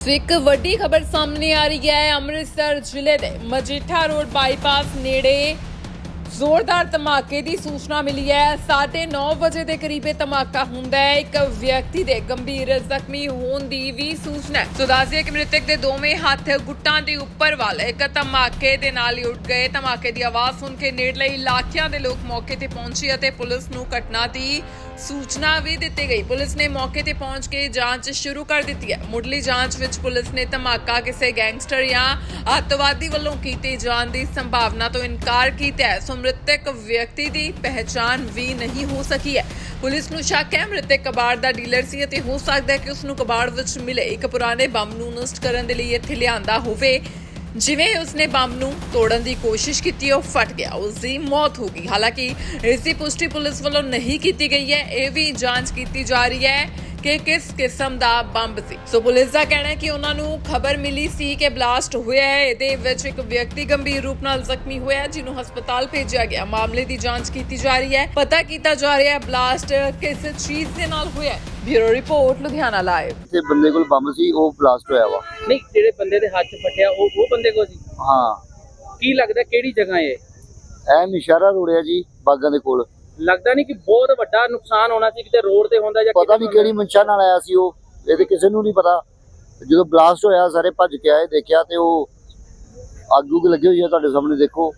ਸੋ ਇੱਕ ਵੱਡੀ ਖਬਰ ਸਾਹਮਣੇ ਆ ਰਹੀ ਹੈ। ਅੰਮ੍ਰਿਤਸਰ ਜ਼ਿਲ੍ਹੇ ਦੇ ਮਜੀਠਾ ਰੋਡ ਬਾਈਪਾਸ ਨੇੜੇ ਜ਼ੋਰਦਾਰ ਧਮਾਕੇ ਦੀ ਸੂਚਨਾ ਮਿਲੀ ਹੈ। 9:30 ਵਜੇ ਦੇ ਕਰੀਬ ਇਹ ਧਮਾਕਾ ਹੁੰਦਾ ਹੈ। ਇੱਕ ਵਿਅਕਤੀ ਦੇ ਗੰਭੀਰ ਜ਼ਖਮੀ ਹੋਣ ਦੀ ਵੀ ਸੂਚਨਾ ਹੈ। ਸੋ ਦੱਸਦੇ ਕਿ ਮ੍ਰਿਤਕ ਦੇ ਦੋਵੇਂ ਹੱਥ ਗੁੱਟਾਂ ਦੇ ਉੱਪਰ ਵੱਲ ਇੱਕ ਧਮਾਕੇ ਦੇ ਨਾਲ ਹੀ ਉੱਡ ਗਏ। ਧਮਾਕੇ ਦੀ ਆਵਾਜ਼ ਸੁਣ ਕੇ ਨੇੜਲੇ ਇਲਾਕਿਆਂ ਦੇ ਲੋਕ ਮੌਕੇ ਤੇ ਪਹੁੰਚੇ ਅਤੇ ਪੁਲਿਸ ਨੂੰ ਘਟਨਾ ਦੀ ਸੂਚਨਾ ਵੀ ਦਿੱਤੀ ਗਈ। ਪੁਲਿਸ ਨੇ ਮੌਕੇ ਤੇ ਪਹੁੰਚ ਕੇ ਜਾਂਚ ਸ਼ੁਰੂ ਕਰ ਦਿੱਤੀ ਹੈ। ਮੁੱਢਲੀ ਜਾਂਚ ਵਿੱਚ ਪੁਲਿਸ ਨੇ ਧਮਾਕਾ ਕਿਸੇ ਗੈਂਗਸਟਰ ਜਾਂ ਅੱਤਵਾਦੀ ਵੱਲੋਂ ਕੀਤੇ ਜਾਣ ਦੀ ਸੰਭਾਵਨਾ ਤੋਂ ਇਨਕਾਰ ਕੀਤਾ ਹੈ। ਸੋ ਮ੍ਰਿਤਕ ਵਿਅਕਤੀ ਦੀ ਪਹਿਚਾਣ ਵੀ ਨਹੀਂ ਹੋ ਸਕੀ ਹੈ। ਪੁਲਿਸ ਨੂੰ ਸ਼ੱਕ ਹੈ, ਮ੍ਰਿਤਕ ਕਬਾੜ ਦਾ ਡੀਲਰ ਸੀ ਅਤੇ ਹੋ ਸਕਦਾ ਹੈ ਕਿ ਉਸ ਨੂੰ ਕਬਾੜ ਵਿੱਚ ਮਿਲੇ। ਇੱਕ ਪੁਰਾਣੇ ਬੰਬ ਨੂੰ ਨਸ਼ਟ ਕਰਨ ਦੇ ਲਈ ਇੱਥੇ ਲਿਆਂਦਾ ਹੋਵੇ। ਜਿਵੇਂ ਉਸਨੇ ਬੰਬ ਨੂੰ ਤੋੜਨ ਦੀ ਕੋਸ਼ਿਸ਼ ਕੀਤੀ, ਉਹ ਫਟ ਗਿਆ। ਉਸ ਦੀ ਮੌਤ ਹੋ ਗਈ। ਹਾਲਾਂਕਿ ਇਸ ਦੀ ਪੁਸ਼ਟੀ ਪੁਲਿਸ ਵੱਲੋਂ ਨਹੀਂ ਕੀਤੀ ਗਈ ਹੈ। ਇਹ ਵੀ ਜਾਂਚ ਕੀਤੀ ਜਾ ਰਹੀ ਹੈ ਕਿ ਕਿਸ ਕਿਸਮ ਦਾ ਬੰਬ ਸੀ। ਸੋ ਪੁਲਿਸ ਦਾ ਕਹਿਣਾ ਹੈ ਕਿ ਉਹਨਾਂ ਨੂੰ ਖਬਰ ਮਿਲੀ ਸੀ ਕਿ ਬਲਾਸਟ ਹੋਇਆ ਹੈ। ਇਹਦੇ ਵਿੱਚ ਇੱਕ ਵਿਅਕਤੀ ਗੰਭੀਰ ਰੂਪ ਨਾਲ ਜ਼ਖਮੀ ਹੋਇਆ ਜਿਹਨੂੰ ਹਸਪਤਾਲ ਭੇਜਿਆ ਗਿਆ। ਮਾਮਲੇ ਦੀ ਜਾਂਚ ਕੀਤੀ ਜਾ ਰਹੀ ਹੈ। ਪਤਾ ਕੀਤਾ ਜਾ ਰਿਹਾ ਹੈ ਬਲਾਸਟ ਕਿਸ ਚੀਜ਼ ਦੇ ਨਾਲ ਹੋਇਆ ਹੈ। Bureau report Ludhiana live. ਤੇ ਬੰਦੇ ਕੋਲ ਬੰਬ ਸੀ ਉਹ ਬਲਾਸਟ ਹੋਇਆ ਵਾ। ਨਹੀਂ ਜਿਹੜੇ ਬੰਦੇ ਦੇ ਹੱਥ 'ਚ ਫਟਿਆ ਉਹ ਉਹ ਬੰਦੇ ਕੋ ਸੀ? ਹਾਂ। ਕੀ ਲੱਗਦਾ ਕਿਹੜੀ ਜਗ੍ਹਾ ਹੈ ਐ ਨਿਸ਼ਾਰਾ ਰੋੜਿਆ ਜੀ ਬਾਗਾਂ ਦੇ ਕੋਲ। ਲੱਗਦਾ ਨਹੀਂ ਕਿ ਬਹੁਤ ਵੱਡਾ ਨੁਕਸਾਨ ਹੋਣਾ ਸੀ ਕਿਤੇ ਰੋਡ ਤੇ ਹੁੰਦਾ ਜਾਂ ਪਤਾ ਕਿਤੇ ਨਹੀਂ ਕਿਹੜੀ ਮਨਸ਼ਾ ਨਾਲ ਆਇਆ ਸੀ ਉਹ ਇਹ ਤੇ ਕਿਸੇ ਨੂੰ ਨਹੀਂ ਪਤਾ। ਜਦੋਂ ਬਲਾਸਟ ਹੋਇਆ ਸਾਰੇ ਭੱਜ ਕੇ ਆਏ ਦੇਖਿਆ ਤੇ ਉਹ ਅੱਗ ਉੱਗ ਲੱਗੀ ਹੋਈ ਹੈ ਤੁਹਾਡੇ ਸਾਹਮਣੇ ਦੇਖੋ।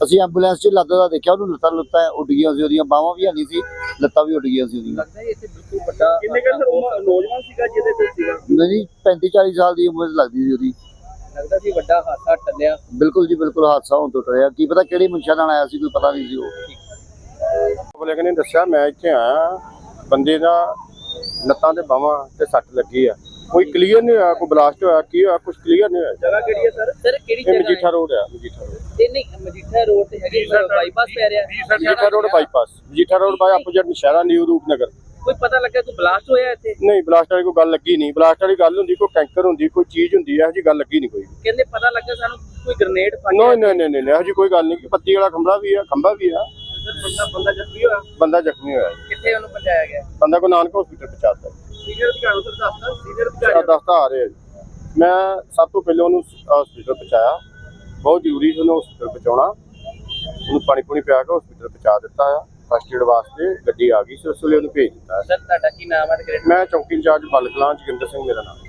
ਅਸੀਂ ਐਂਬੂਲੈਂਸ 'ਚ ਲੱਦਦਾ ਦਾ ਦੇਖਿਆ ਉਹਨੂੰ ਲੱਤਾਂ ਲੁੱਤਾਂ ਉੱਡ ਗਈਆਂ ਸੀ ਉਹਦੀਆਂ ਬਾਹਾਂ ਵੀ ਹਲੀ ਸੀ ਲੱਤਾਂ ਵੀ ਉੱਡ ਗਈਆਂ ਸੀ ਉਹਦੀਆਂ। ਲੱਗਦਾ ਇਹ ਤੇ ਬਿਲਕੁਲ ਵੱਡਾ ਕਿੰਨੇ ਕਹਿੰਦੇ ਨੌਜਵਾਨ ਸੀਗਾ ਜਿਹਦੇ ਤੇ ਸੀਗਾ? ਨਹੀਂ 35 40 ਸਾਲ ਦੀ ਉਮਰ ਲੱਗਦੀ ਸੀ ਉਹਦੀ। ਲੱਗਦਾ ਸੀ ਵੱਡਾ ਹਾਦਸਾ ਟੱਲਿਆ। ਬਿਲਕੁਲ ਜੀ ਬਿਲਕੁਲ ਹਾਦਸਾ ਹੋਣ ਤੋਂ ਟਰਿਆ ਕੀ ਪਤਾ ਕਿਹੜੀ ਮਨਸ਼ਾ ਨਾਲ ਆਇਆ ਸੀ ਕੋਈ ਪਤਾ ਨਹੀਂ ਸੀ ਉਹ। ਨੇ ਦੱਸਿਆ ਮੈਂ ਇੱਥੇ ਆਇਆ ਬੰਦੇ ਦਾ ਲੱਤਾਂ ਤੇ ਬਾਹਾਂ ਤੇ ਸੱਟ ਲੱਗੀ ਆ। ਕੋਈ ਕਲੀਅਰ ਨਹੀਂ ਹੋਇਆ ਕੋਈ ਬਲਾਸਟ ਹੋਇਆ ਕੀ ਹੋਇਆ ਕੁਝ ਕਲੀਅਰ ਨਹੀਂ ਹੋਇਆ। ਜਗ੍ਹਾ ਕਿਹੜੀ ਹੈ ਸਰ ਸਰ ਕਿਹੜੀ ਇਹ ਜਗ੍ਹਾ ਮਜੀਠਾ ਰੋਡ ਆ ਮਜੀਠਾ ਰੋਡ ਤੇ ਨਹੀਂ ਮਜੀਠਾ ਰੋਡ ਤੇ ਹੈਗੀ ਬਾਈਪਾਸ ਪੈ ਰਿਹਾ। Majitha road bypass Majitha road by opposite Nashehra new Rupnagar ਕੋਈ ਪਤਾ ਲੱਗਾ ਕੋਈ ਬਲਾਸਟ ਹੋਇਆ ਇੱਥੇ? ਨਹੀਂ ਬਲਾਸਟ ਵਾਲੀ ਕੋਈ ਗੱਲ ਲੱਗੀ ਨਹੀਂ। ਬਲਾਸਟ ਵਾਲੀ ਗੱਲ ਹੁੰਦੀ ਕੋਈ ਟੈਂਕਰ ਹੁੰਦੀ ਕੋਈ ਚੀਜ਼ ਹੁੰਦੀ ਇਹੋ ਜੀ ਗੱਲ ਲੱਗੀ ਨਹੀਂ ਕੋਈ। ਕਹਿੰਦੇ ਪਤਾ ਲੱਗਾ ਸਾਨੂੰ ਕੋਈ ਗ੍ਰਨੇਡ ਫਟਿਆ ਨਹੀਂ ਨਹੀਂ ਨਹੀਂ ਨਹੀਂ ਇਹੋ ਜੀ ਕੋਈ ਗੱਲ ਨਹੀਂ ਪੱਤੀ ਵਾਲਾ ਖੰਭਾ ਵੀ ਆ ਖੰਭਾ ਵੀ ਆ। ਬੰਦਾ ਬੰਦਾ ਜ਼ਖਮੀ ਹੋਇਆ? ਬੰਦਾ ਜ਼ਖਮੀ ਹੋਇਆ। ਕਿੱਥੇ ਉਹਨੂੰ ਪਹੁੰਚਾਇਆ ਗਿਆ? ਬੰਦਾ ਕੋ ਨਾਨਕ ਹਸਪੀਟਲ ਪਹੁੰਚਾਤਾ। ਸੀਨੀਅਰ ਅਧਿਕਾਰੀ ਤੋਂ ਦੱਸਦਾ ਸੀਨੀਅਰ ਸਾਡਾ ਦਸਤਾ ਆ ਰਿਹਾ ਜੀ। ਮੈਂ ਸਭ ਤੋਂ ਪਹਿਲਾਂ ਉਹਨੂੰ ਹਸਪੀਟਲ ਪਹੁੰਚਾਇਆ। ਬਹੁਤ ਜ਼ਰੂਰੀ ਸੀ ਉਹਨੂੰ ਹਸਪੀਟਲ ਪਹੁੰਚਾਉਣਾ। ਉਹਨੂੰ ਪਾਣੀ ਪੂਣੀ ਪਿਆ ਕੇ ਹਸਪੀਟਲ ਪਹੁੰਚਾ ਦਿੱਤਾ ਆ। ਫਸਟ ਏਡ ਵਾਸਤੇ ਗੱਡੀ ਆ ਗਈ ਸੀ ਉਸ ਵੇਲੇ ਉਹਨੂੰ ਭੇਜ ਦਿੱਤਾ। ਸਰ ਤੁਹਾਡਾ ਕੀ ਨਾਮ ਹੈ ਮੈਂ ਚੌਕੀ ਇੰਚਾਰਜ ਬਲ ਕਲਾਂ ਜੋਗਿੰਦਰ ਸਿੰਘ ਮੇਰਾ ਨਾਮ।